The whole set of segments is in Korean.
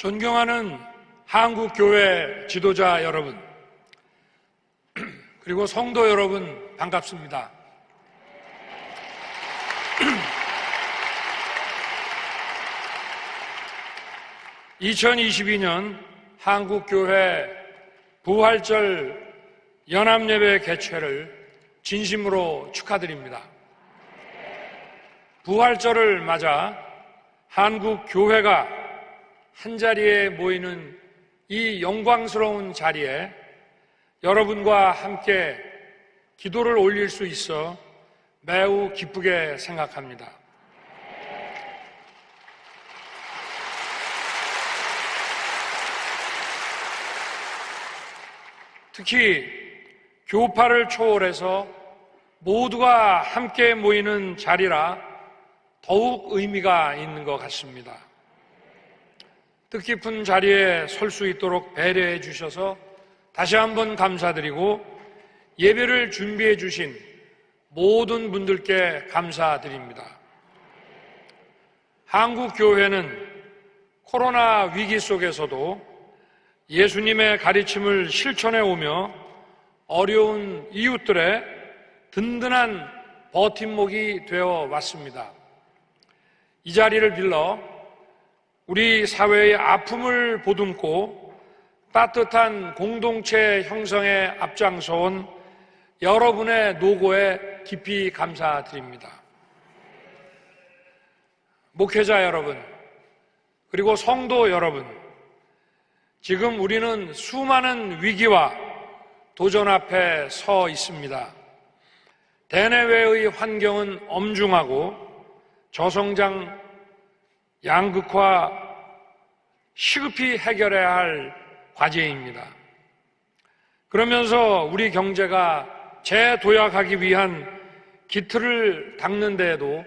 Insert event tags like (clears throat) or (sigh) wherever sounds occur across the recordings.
존경하는 한국 교회 지도자 여러분, (clears throat) 그리고 성도 여러분, 반갑습니다. (clears throat) 2022년 한국교회 부활절 연합예배 개최를 진심으로 축하드립니다. 부활절을 맞아 한국교회가 한 자리에 모이는 이 영광스러운 자리에 여러분과 함께 기도를 올릴 수 있어 매우 기쁘게 생각합니다. 특히 교파를 초월해서 모두가 함께 모이는 자리라 더욱 의미가 있는 것 같습니다. 뜻깊은 자리에 설 수 있도록 배려해 주셔서 다시 한번 감사드리고 예배를 준비해 주신 모든 분들께 감사드립니다. 한국교회는 코로나 위기 속에서도 예수님의 가르침을 실천해 오며 어려운 이웃들의 든든한 버팀목이 되어 왔습니다. 이 자리를 빌러 우리 사회의 아픔을 보듬고 따뜻한 공동체 형성에 앞장서온 여러분의 노고에 깊이 감사드립니다. 목회자 여러분, 그리고 성도 여러분, 지금 우리는 수많은 위기와 도전 앞에 서 있습니다. 대내외의 환경은 엄중하고 저성장 양극화 시급히 해결해야 할 과제입니다. 그러면서 우리 경제가 재도약하기 위한 기틀을 닦는 데에도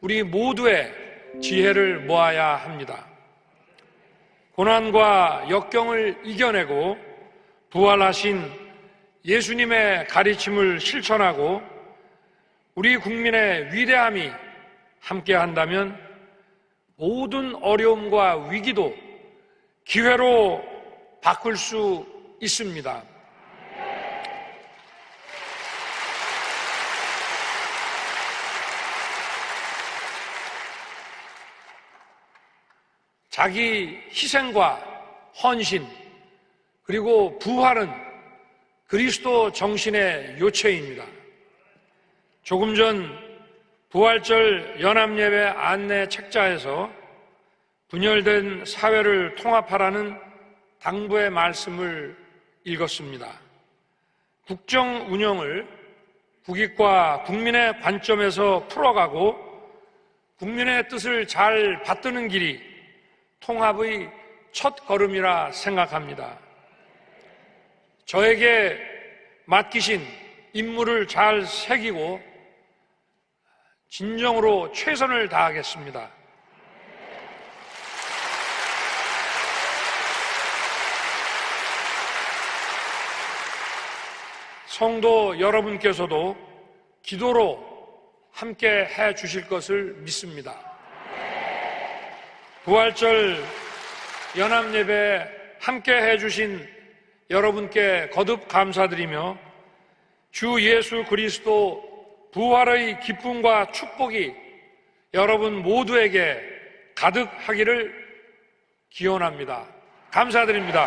우리 모두의 지혜를 모아야 합니다. 고난과 역경을 이겨내고 부활하신 예수님의 가르침을 실천하고 우리 국민의 위대함이 함께 한다면 모든 어려움과 위기도 기회로 바꿀 수 있습니다. 자기 희생과 헌신, 그리고 부활은 그리스도 정신의 요체입니다. 조금 전 부활절 연합예배 안내 책자에서 분열된 사회를 통합하라는 당부의 말씀을 읽었습니다. 국정 운영을 국익과 국민의 관점에서 풀어가고 국민의 뜻을 잘 받드는 길이 통합의 첫 걸음이라 생각합니다. 저에게 맡기신 임무를 잘 새기고 진정으로 최선을 다하겠습니다. 성도 여러분께서도 기도로 함께 해 주실 것을 믿습니다. 부활절 연합예배 함께 해 주신 여러분께 거듭 감사드리며 주 예수 그리스도 부활의 기쁨과 축복이 여러분 모두에게 가득하기를 기원합니다. 감사드립니다.